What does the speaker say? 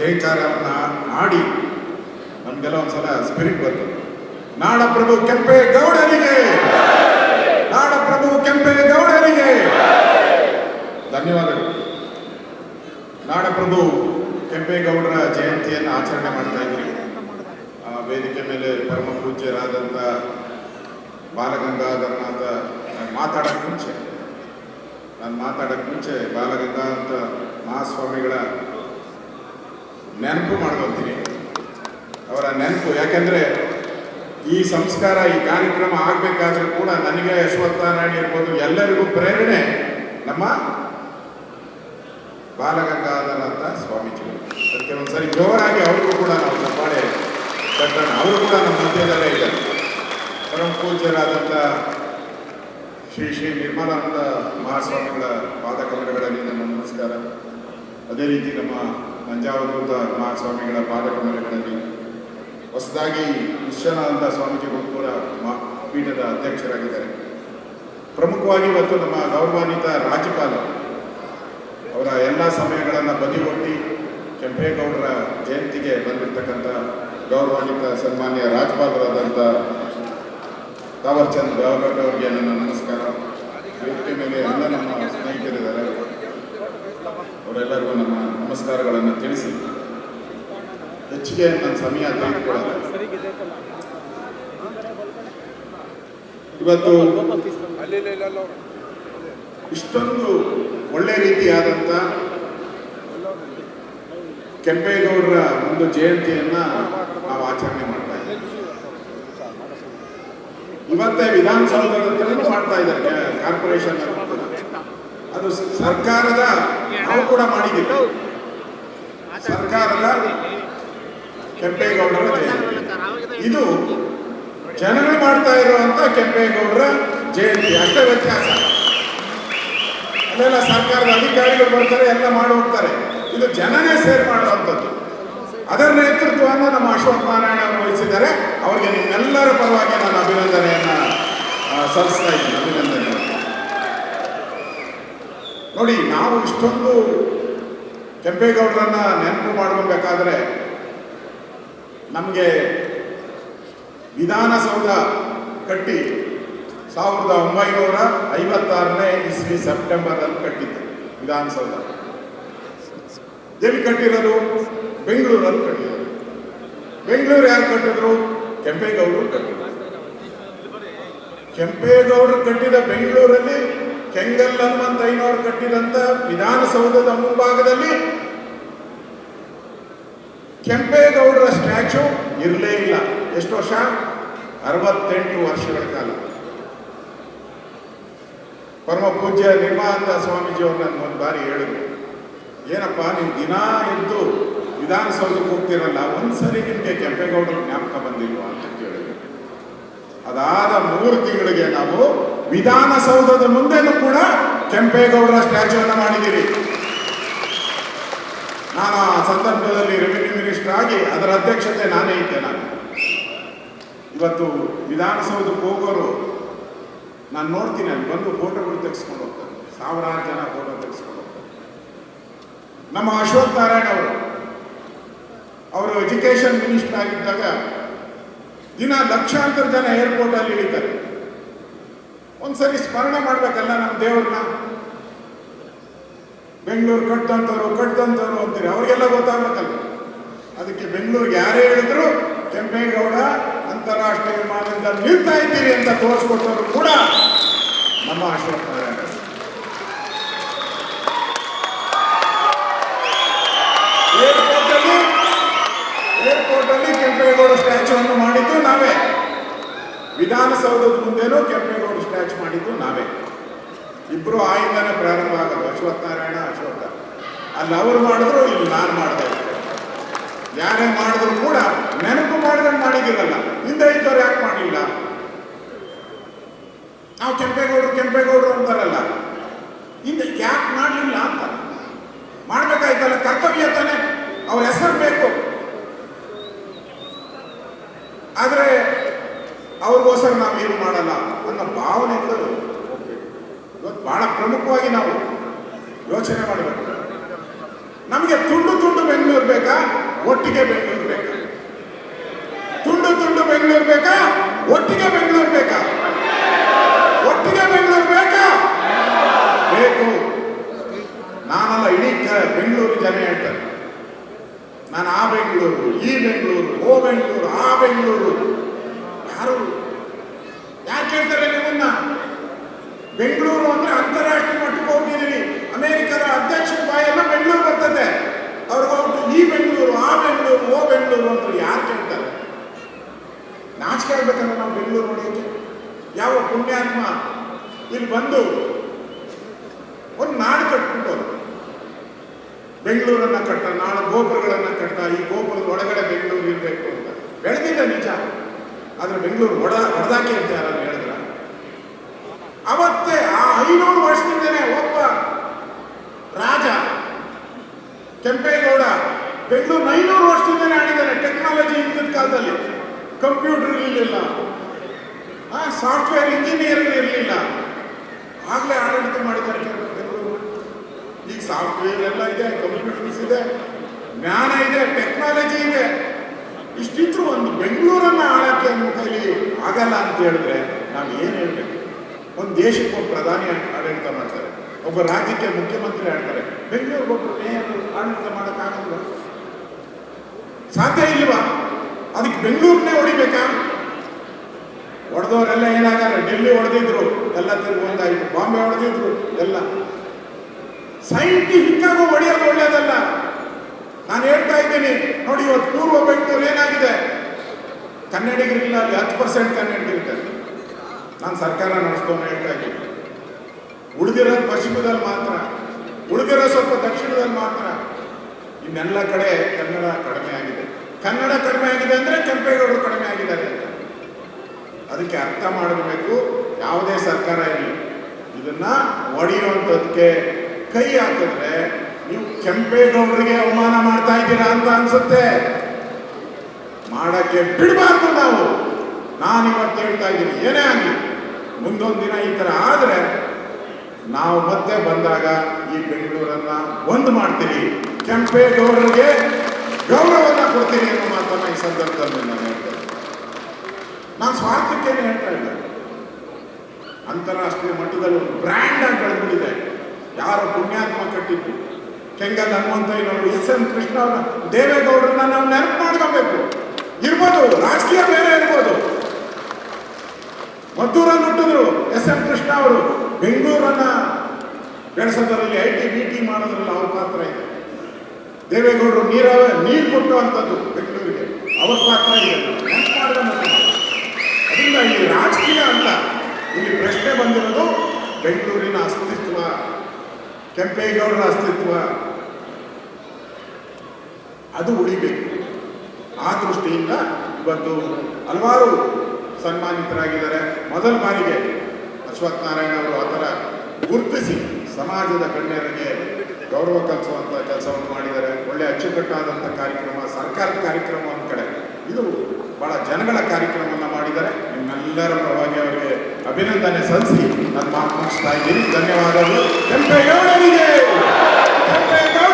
ಜೈಕಾರವನ್ನ ಆಡಿ ನಮಗೆಲ್ಲ ಒಂದ್ಸಲ ಸ್ಪಿರಿಟ್ ಬಂತು. ನಾಡಪ್ರಭು ಕೆಂಪೇಗೌಡರಿಗೆ ನಾಡಪ್ರಭು ಕೆಂಪೇಗೌಡರಿಗೆ ಧನ್ಯವಾದಗಳು. ನಾಡಪ್ರಭು ಕೆಂಪೇಗೌಡರ ಜಯಂತಿಯನ್ನು ಆಚರಣೆ ಮಾಡ್ತಾ ಇದ್ದೀವಿ ಆ ವೇದಿಕೆ ಮೇಲೆ ಪರಮ ಪೂಜ್ಯರಾದಂಥ ಬಾಲಗಂಗಾಧರನಾಥ ನಾನು ಮಾತಾಡೋಕ್ಕೆ ಮುಂಚೆ, ನಾನು ಮಾತಾಡೋಕ್ಕೆ ಮುಂಚೆ ಬಾಲಗಂಗಾಧರ ಮಹಾಸ್ವಾಮಿಗಳ ನೆನಪು ಮಾಡ್ಕೊಳ್ತೀನಿ. ಅವರ ನೆನಪು, ಯಾಕೆಂದರೆ ಈ ಸಂಸ್ಕಾರ, ಈ ಕಾರ್ಯಕ್ರಮ ಆಗಬೇಕಾದ್ರೂ ಕೂಡ ನನಗೆ ಅಶ್ವತ್ಥನಾರಾಯಣ ಇರ್ಬೋದು, ಎಲ್ಲರಿಗೂ ಪ್ರೇರಣೆ ನಮ್ಮ ಬಾಲಗಂಗಾಧರನಾಥ ಸ್ವಾಮೀಜಿಗಳು. ಅದಕ್ಕೆ ಒಂದ್ಸರಿ ಜೋರಾಗಿ ಅವ್ರಿಗೂ ಕೂಡ ನಾವು ಚಪ್ಪಾಳೆ ಕಟ್ಟೋಣ. ಅವರು ಕೂಡ ನಮ್ಮ ಮಧ್ಯದಲ್ಲೇ ಇದ್ದಾರೆ. ಪರಮ ಪೂಜ್ಯರಾದಂಥ ಶ್ರೀ ಶ್ರೀ ನಿರ್ಮಲಾನಂದ ಮಹಾಸ್ವಾಮಿಗಳ ಪಾದಕಮಲಗಳಲ್ಲಿ ನಮ್ಮ ನಮಸ್ಕಾರ. ಅದೇ ರೀತಿ ನಮ್ಮ ನಂಜಾವಧೂತ ಮಹಾಸ್ವಾಮಿಗಳ ಪಾದಕಮಲಗಳಲ್ಲಿ ಹೊಸದಾಗಿ ವಿಶ್ವನಾನಂದ ಸ್ವಾಮೀಜಿ ಮಾ, ಪೀಠದ ಅಧ್ಯಕ್ಷರಾಗಿದ್ದಾರೆ. ಪ್ರಮುಖವಾಗಿ ಇವತ್ತು ನಮ್ಮ ಗೌರವಾನ್ವಿತ ರಾಜ್ಯಪಾಲ ಅವರ ಎಲ್ಲ ಸಮಯಗಳನ್ನು ಬದಿಗೊಟ್ಟಿ ಕೆಂಪೇಗೌಡರ ಜಯಂತಿಗೆ ಬಂದಿರತಕ್ಕಂಥ ಗೌರವಾನ್ವಿತ ಸನ್ಮಾನ್ಯ ರಾಜ್ಯಪಾಲರಾದಂಥ ತಾವರ್ಚಂದ್ ಗೌರವ ಅವರಿಗೆ ನನ್ನ ನಮಸ್ಕಾರ ವೇದಿಕೆ ಮೇಲೆ ಎಲ್ಲ ನಮ್ಮ ಸ್ನೇಹಿತರಿದ್ದಾರೆ ಅವರೆಲ್ಲರಿಗೂ ನಮಸ್ಕಾರಗಳನ್ನು ತಿಳಿಸಿ. ಹೆಚ್ಚಿಗೆ ನನ್ನ ಸಮಯ ತೆಗೆದುಕೊಳ್ಳಲ್ಲ ಇವತ್ತು ಇಷ್ಟೊಂದು ಒಳ್ಳೆ ರೀತಿಯಾದಂಥ ಕೆಂಪೇಗೌಡರ ಒಂದು ಜಯಂತಿಯನ್ನ ನಾವು ಆಚರಣೆ ಮಾಡ್ತಾ ಇದ್ದೀವಿ. ಇವತ್ತೇ ವಿಧಾನಸೌಧದಲ್ಲಿ ಮಾಡ್ತಾ ಇದ್ದಾರೆ ಕಾರ್ಪೊರೇಷನ್. ಅದು ಸರ್ಕಾರದ ನಾವು ಕೂಡ ಮಾಡಿದ್ದೀವಿ. ಸರ್ಕಾರದ ಕೆಂಪೇಗೌಡರ ಜಯಂತಿ. ಇದು ಜನಗಳು ಮಾಡ್ತಾ ಇರುವಂತ ಕೆಂಪೇಗೌಡರ ಜಯಂತಿ. ಅಷ್ಟೇ ವ್ಯತ್ಯಾಸ. ಅಲ್ಲೆಲ್ಲ ಸರ್ಕಾರದ ಅಧಿಕಾರಿಗಳು ಬರ್ತಾರೆ, ಎಲ್ಲ ಮಾಡಿ ಹೋಗ್ತಾರೆ. ಇದು ಜನನೇ ಸೇರ್ ಮಾಡುವಂಥದ್ದು. ಅದರ ನೇತೃತ್ವವನ್ನು ನಮ್ಮ ಅಶೋಕ್ ನಾರಾಯಣ ಅವರು ವಹಿಸಿದ್ದಾರೆ. ಅವರಿಗೆ ನಿಮ್ಮೆಲ್ಲರ ಪರವಾಗಿ ನಾನು ಅಭಿನಂದನೆಯನ್ನು ಸಲ್ಲಿಸ್ತಾ ಇದ್ದೀನಿ. ಅಭಿನಂದನೆ ನೋಡಿ, ನಾವು ಇಷ್ಟೊಂದು ಕೆಂಪೇಗೌಡರನ್ನ ನೆನಪು ಮಾಡ್ಕೊಬೇಕಾದ್ರೆ ನಮಗೆ ವಿಧಾನಸೌಧ ಕಟ್ಟಿ ಸಾವಿರದ ಒಂಬೈನೂರ ಐವತ್ತಾರನೇ ಇಸ್ವಿ ಸೆಪ್ಟೆಂಬರಲ್ಲಿ ಕಟ್ಟಿದ್ದು ವಿಧಾನಸೌಧ. ಎಲ್ಲಿ ಕಟ್ಟಿರೋದು ಬೆಂಗಳೂರಲ್ಲಿ ಕಟ್ಟಿರೋದು ಬೆಂಗಳೂರು ಯಾರು ಕಟ್ಟಿದ್ರು? ಕೆಂಪೇಗೌಡರು ಕಟ್ಟಿದ್ರು. ಕೆಂಪೇಗೌಡರು ಕಟ್ಟಿದ ಬೆಂಗಳೂರಲ್ಲಿ ಕೆಂಗಲ್ ಹನುಮಂತಯ್ಯನವರು ಕಟ್ಟಿದಂತ ವಿಧಾನಸೌಧದ ಮುಂಭಾಗದಲ್ಲಿ ಕೆಂಪೇಗೌಡರ ಸ್ಟ್ಯಾಚು ಇರಲೇ ಇಲ್ಲ. ಎಷ್ಟು ವರ್ಷ? ಅರವತ್ತೆಂಟು ವರ್ಷಗಳ ಕಾಲ. ಪರಮ ಪೂಜ್ಯ ನಿರ್ಮಾನಂದ ಸ್ವಾಮೀಜಿ ಅವ್ರು ನನ್ನ ಒಂದು ಬಾರಿ ಹೇಳಿದ್ರು, ಏನಪ್ಪ, ನೀವು ದಿನ ಎದ್ದು ವಿಧಾನಸೌಧಕ್ಕೆ ಹೋಗ್ತಿರಲ್ಲ, ಒಂದ್ಸರಿ ನಿಮಗೆ ಕೆಂಪೇಗೌಡರ ಜ್ಞಾಪಕ ಬಂದಿಲ್ವಾ ಅಂತ ಕೇಳಿದ್ರು. ಅದಾದ ಮೂರು ತಿಂಗಳಿಗೆ ನಾವು ವಿಧಾನಸೌಧದ ಮುಂದೆನೂ ಕೂಡ ಕೆಂಪೇಗೌಡರ ಸ್ಟ್ಯಾಚ್ಯೂವನ್ನು ಮಾಡಿದ್ದೀರಿ. ನಾನು ಆ ಸಂದರ್ಭದಲ್ಲಿ ರೆವಿನ್ಯೂ ಮಿನಿಸ್ಟರ್ ಆಗಿ ಅದರ ಅಧ್ಯಕ್ಷತೆ ನಾನೇ ಇದ್ದೆ ನಾನು. ಇವತ್ತು ವಿಧಾನಸೌಧಕ್ಕೆ ಹೋಗೋರು ನಾನು ನೋಡ್ತೀನಿ, ಅಲ್ಲಿ ಬಂದು ಫೋಟೋಗಳು ತೆಗೆಸ್ಕೊಂಡು ಹೋಗ್ತಾರೆ. ಸಾವಿರಾರು ಜನ ಫೋಟೋ ತೆಗೆಸ್ಕೊಂಡು ಹೋಗ್ತಾರೆ. ನಮ್ಮ ಅಶೋಕ್ ನಾರಾಯಣ ಅವರು ಅವರು ಎಜುಕೇಶನ್ ಮಿನಿಸ್ಟರ್ ಆಗಿದ್ದಾಗ ದಿನ ಲಕ್ಷಾಂತರ ಜನ ಏರ್ಪೋರ್ಟ್ ಅಲ್ಲಿ ಇಳಿತಾರೆ. ಒಂದ್ಸರಿ ಸ್ಮರಣೆ ಮಾಡ್ಬೇಕಲ್ಲ ನಮ್ಮ ದೇವ್ರನ್ನ? ಬೆಂಗಳೂರು ಕಟ್ಟಂತವ್ರು ಕಟ್ಟಂತವ್ರು ಅಂತೀರಿ. ಅವ್ರಿಗೆಲ್ಲ ಗೊತ್ತಾಗ್ಬೇಕಲ್ಲ ಅದಕ್ಕೆ ಬೆಂಗಳೂರಿಗೆ ಯಾರೇ ಹೇಳಿದ್ರು ಕೆಂಪೇಗೌಡ ಅಂತಾರಾಷ್ಟ್ರೀಯ ವಿಮಾನದಿಂದ ನಿಲ್ತಾ ಇದ್ದೀರಿ ಅಂತ ತೋರಿಸ್ಕೊಟ್ಟವರು ಕೂಡ ನಮ್ಮ ನಾರಾಯಣ ಏರ್ಪೋರ್ಟ್ ಅಲ್ಲಿ ಕೆಂಪೇಗೌಡ ಸ್ಟ್ಯಾಚ್ಯೂವನ್ನು ಮಾಡಿದ್ದು ನಾವೇ. ವಿಧಾನಸೌಧದ ಮುಂದೆನೂ ಕೆಂಪೇಗೌಡ ಸ್ಟ್ಯಾಚು ಮಾಡಿದ್ದು ನಾವೇ. ಇಬ್ರು ಆಯಿಂದನೇ ಪ್ರಾರಂಭ ಆಗೋದು ಅಶ್ವತ್ಥ. ನಾರಾಯಣ ಅಶೋಕ ಅಲ್ಲಿ ಅವರು ಮಾಡಿದ್ರು, ಇಲ್ಲಿ ನಾನು ಮಾಡಿದೆ ಯಾರೇ ಮಾಡಿದ್ರು ಕೂಡ ನೆನಪು ಮಾಡಿದ್ರೆ ಮಾಡಿದಿರಲ್ಲ ಹಿಂದೆ ಇದ್ದವ್ರು ಯಾಕೆ ಮಾಡಲಿಲ್ಲ? ನಾವು ಕೆಂಪೇಗೌಡರು ಕೆಂಪೇಗೌಡರು ಅಂತಾರಲ್ಲ ಹಿಂದೆ ಯಾಕೆ ಮಾಡಲಿಲ್ಲ ಅಂತ. ಮಾಡ್ಬೇಕಾಯ್ತಲ್ಲ, ಕರ್ತವ್ಯ ತಾನೆ. ಅವ್ರ ಹೆಸರು ಬೇಕು. ಆದರೆ ಅವ್ರಿಗೋಸ್ಕರ ನಾವು ಏನು ಮಾಡಲ್ಲ? ಅನ್ನೋ ಭಾವನೆ ಇವತ್ತು ಬಹಳ ಪ್ರಮುಖವಾಗಿ ನಾವು ಯೋಚನೆ ಮಾಡಬೇಕು. ನಮಗೆ ತುಂಡು ತುಂಡು ಬೆಂಗಳೂರು ಬೇಕಾ? ಒಟ್ಟಿಗೆ ಬೆಂಗಳೂರು ಬೇಕಾ? ತುಂಡು ತುಂಡು ಬೆಂಗಳೂರು ಬೇಕಾ? ಒಟ್ಟಿಗೆ ಬೆಂಗಳೂರು ಬೇಕಾ? ಒಟ್ಟಿಗೆ ಬೆಂಗಳೂರು ಬೇಕಾ? ಬೇಕು. ನಾನಲ್ಲ ಇಡೀ ಬೆಂಗಳೂರು ಜನ ಹೇಳ್ತಾರೆ. ನಾನು ಆ ಬೆಂಗಳೂರು, ಈ ಬೆಂಗಳೂರು, ಓ ಬೆಂಗಳೂರು, ಆ ಬೆಂಗಳೂರು. ನಾಚಿಕೆ ಆಗ್ಬೇಕಂದ್ರೆ ನಾವು ಬೆಂಗಳೂರು ನೋಡೋಕ್ಕೆ ಯಾವ ಪುಣ್ಯಾತ್ಮ ಇಲ್ಲಿ ಬಂದು ಒಂದು ನಾಡು ಕಟ್ಬಿಟ್ಟು ಬೆಂಗಳೂರನ್ನ ಕಟ್ಟ, ನಾಳೆ ಗೋಪುರಗಳನ್ನ ಕಟ್ಟ, ಈ ಗೋಪುರದ ಒಳಗಡೆ ಬೆಂಗಳೂರು ಇರಬೇಕು ಅಂತ. ಬೆಳೆದಿಲ್ಲ ನಿಜ. ಆದ್ರೆ ಬೆಂಗಳೂರು ಒಡ, ಹೊಡೆದಾಕೆ ಅಂತ ಯಾರು ಹೇಳಿದ್ರ? ಅವತ್ತೇ ಆ ಐನೂರು ವರ್ಷದಿಂದನೇ ಒಬ್ಬ ರಾಜ ಕೆಂಪೇಗೌಡ ಬೆಂಗಳೂರು ಐನೂರು ವರ್ಷದಿಂದನೇ ಆಡಿದ್ದಾನೆ ಟೆಕ್ನಾಲಜಿ ಇದ್ದ ಕಾಲದಲ್ಲಿ. ಕಂಪ್ಯೂಟರ್ ಇರಲಿಲ್ಲ. ಆ ಸಾಫ್ಟ್ವೇರ್ ಇಂಜಿನಿಯರ್ ಇರಲಿಲ್ಲ. ಆಗಲೇ ಆಡಳಿತ ಮಾಡಿದ್ದಾರೆ ಈಗ ಸಾಫ್ಟ್ವೇರ್ ಎಲ್ಲ ಇದೆ ಕಂಪ್ಯೂಟರ್ಸ್ ಇದೆ, ಜ್ಞಾನ ಇದೆ ಟೆಕ್ನಾಲಜಿ ಇದೆ. ಇಷ್ಟಿದ್ರು ಒಂದು ಬೆಂಗಳೂರನ್ನ ಆಳಕ್ಕೆ ಕೈಲಿ ಆಗಲ್ಲ ಅಂತ ಹೇಳಿದ್ರೆ ನಾವು ಏನು ಹೇಳ್ಬೇಕು? ಒಂದು ದೇಶಕ್ಕೆ ಒಬ್ಬ ಪ್ರಧಾನಿ ಆಡಳಿತ ಮಾಡ್ತಾರೆ. ಒಬ್ಬ ರಾಜ್ಯಕ್ಕೆ ಮುಖ್ಯಮಂತ್ರಿ ಆಡ್ತಾರೆ. ಬೆಂಗಳೂರು ಒಬ್ಬರು ಮೇಯರ್ ಆಡಳಿತ ಮಾಡೋಕ್ಕಾಗಲ್ವ ಸಾಧ್ಯ ಇಲ್ವಾ? ಅದಕ್ಕೆ ಬೆಂಗಳೂರನ್ನೇ ಹೊಡಿಬೇಕಾ? ಹೊಡೆದವರೆಲ್ಲ ಏನಾಗಲ್ಲ ಡೆಲ್ಲಿ ಹೊಡೆದಿದ್ರು, ಎಲ್ಲ ತಿರುಗಿ ಬಾಂಬೆ ಹೊಡೆದಿದ್ರು, ಎಲ್ಲ. ಸೈಂಟಿಫಿಕ್ ಆಗಿ ಹೊಡೆಯೋದು ಒಳ್ಳೇದಲ್ಲ. ನಾನು ಹೇಳ್ತಾ ಇದ್ದೀನಿ, ನೋಡಿ, ಇವತ್ತು ಪೂರ್ವ ಬೆಂಗಳೂರು ಏನಾಗಿದೆ? ಕನ್ನಡಿಗರಿಲ್ಲ, ಅಲ್ಲಿ ಹತ್ತು ಪರ್ಸೆಂಟ್ ಕನ್ನಡಿಗರಿದ್ದಾರೆ ನಾನು ಸರ್ಕಾರ ನಡೆಸ್ತೋನು ಹೇಳ್ತಾ ಇದ್ದೀನಿ. ಉಳಿದಿರೋದು ಪಶ್ಚಿಮದಲ್ಲಿ ಮಾತ್ರ. ಉಳಿದಿರೋ ಸ್ವಲ್ಪ ದಕ್ಷಿಣದಲ್ಲಿ ಮಾತ್ರ. ಇನ್ನೆಲ್ಲ ಕಡೆ ಕನ್ನಡ ಕಡಿಮೆ ಆಗಿದೆ. ಕನ್ನಡ ಕಡಿಮೆ ಆಗಿದೆ ಅಂದ್ರೆ ಕೆಂಪೇಗೌಡರು ಕಡಿಮೆ ಆಗಿದ್ದಾರೆ. ಅದಕ್ಕೆ ಅರ್ಥ ಮಾಡಬೇಕು, ಯಾವುದೇ ಸರ್ಕಾರ ಇರಲಿ. ಇದನ್ನ ಒಡೆಯುವಂಥದ್ದಕ್ಕೆ ಕೈ ಹಾಕಿದ್ರೆ ನೀವು ಕೆಂಪೇಗೌಡರಿಗೆ ಅವಮಾನ ಮಾಡ್ತಾ ಇದ್ದೀರಾ ಅಂತ ಅನ್ಸುತ್ತೆ. ಮಾಡಕ್ಕೆ ಬಿಡಬಾರ್ದು ನಾವು. ನಾನು ಇವತ್ತು ಹೇಳ್ತಾ ಇದ್ದೀನಿ, ಏನೇ ಆಗಲಿ. ಮುಂದೊಂದು ದಿನ ಈ ಥರ ಆದರೆ ನಾವು ಮತ್ತೆ ಬಂದಾಗ ಈ ಬೆಂಗಳೂರನ್ನ ಒಂದು ಮಾಡ್ತೀವಿ. ಕೆಂಪೇಗೌಡರಿಗೆ ಗೌರವನ ಕೊಡ್ತೀನಿ ಅನ್ನೋ ಮಾತನ್ನ ಈ ಸಂದರ್ಭದಲ್ಲಿ ನಾನು ಹೇಳ್ತೇನೆ ನಾನು ಸ್ವಾರ್ಥಕ್ಕೇನೆ ಹೇಳ್ತಾ ಇಲ್ಲ ಅಂತಾರಾಷ್ಟ್ರೀಯ ಮಟ್ಟದಲ್ಲಿ ಒಂದು ಬ್ರ್ಯಾಂಡ್ ಆಗಿ ಬೆಳೆದ್ಬಿಟ್ಟಿದೆ. ಯಾರೋ ಪುಣ್ಯಾತ್ಮ ಕಟ್ಟಿದ್ದು. ಕೆಂಗಲ್ ಹನುಮಂತಯ್ಯನವರು ಎಸ್ ಎನ್ ಕೃಷ್ಣ ದೇವೇಗೌಡರನ್ನ ನಾವು ನೆನಪು ಮಾಡ್ಕೋಬೇಕು. ಇರ್ಬೋದು, ರಾಜಕೀಯ ಬೇರೆ ಇರ್ಬೋದು. ಮದ್ದೂರನ್ನು ಹುಟ್ಟಿದ್ರು ಎಸ್ ಎನ್ ಕೃಷ್ಣ ಅವರು. ಬೆಂಗಳೂರನ್ನ ಬೆಳೆಸೋದ್ರಲ್ಲಿ ಐ ಟಿ, ಬಿ ಟಿ ಮಾಡೋದ್ರಲ್ಲಿ ಅವ್ರ ಪಾತ್ರ ಇದೆ. ದೇವೇಗೌಡರು ನೀರ ನೀರು ಕೊಟ್ಟುವಂಥದ್ದು ಬೆಂಗಳೂರಿಗೆ. ಅವ್ರ ಪಾತ್ರ ಇದೆ ಅದರಿಂದ ಇಲ್ಲಿ ರಾಜಕೀಯ ಅಲ್ಲ. ಇಲ್ಲಿ ಪ್ರಶ್ನೆ ಬಂದಿರೋದು ಬೆಂಗಳೂರಿನ ಅಸ್ತಿತ್ವ, ಕೆಂಪೇಗೌಡರ ಅಸ್ತಿತ್ವ. ಅದು ಉಳಿಬೇಕು. ಆ ದೃಷ್ಟಿಯಿಂದ ಇವತ್ತು ಹಲವಾರು ಸನ್ಮಾನಿತರಾಗಿದ್ದಾರೆ. ಮೊದಲ ಬಾರಿಗೆ ಅಶ್ವತ್ಥನಾರಾಯಣ ಅವರು ಆ ಥರ ಗುರುತಿಸಿ ಸಮಾಜದ ಗಣ್ಯರಿಗೆ ಗೌರವ ಕಲಿಸುವಂಥ ಕೆಲಸವನ್ನು ಮಾಡಿದ್ದಾರೆ. ಒಳ್ಳೆ ಅಚ್ಚುಕಟ್ಟಾದಂಥ ಕಾರ್ಯಕ್ರಮ, ಸರ್ಕಾರದ ಕಾರ್ಯಕ್ರಮ ಒಂದು ಕಡೆ. ಇದು ಭಾಳ ಜನಗಳ ಕಾರ್ಯಕ್ರಮವನ್ನು ಮಾಡಿದ್ದಾರೆ. ನಿಮ್ಮೆಲ್ಲರ ಪರವಾಗಿ ಅವರಿಗೆ ಅಭಿನಂದನೆ ಸಲ್ಲಿಸಿ ನನ್ನ ಮಾತು ಮುಗಿಸ್ತಾ ಇದ್ದೀನಿ. ಧನ್ಯವಾದಗಳು. ಕೆಂಪೇಗೌಡರಿಗೆ. ಕೆಂಪೇಗೌಡ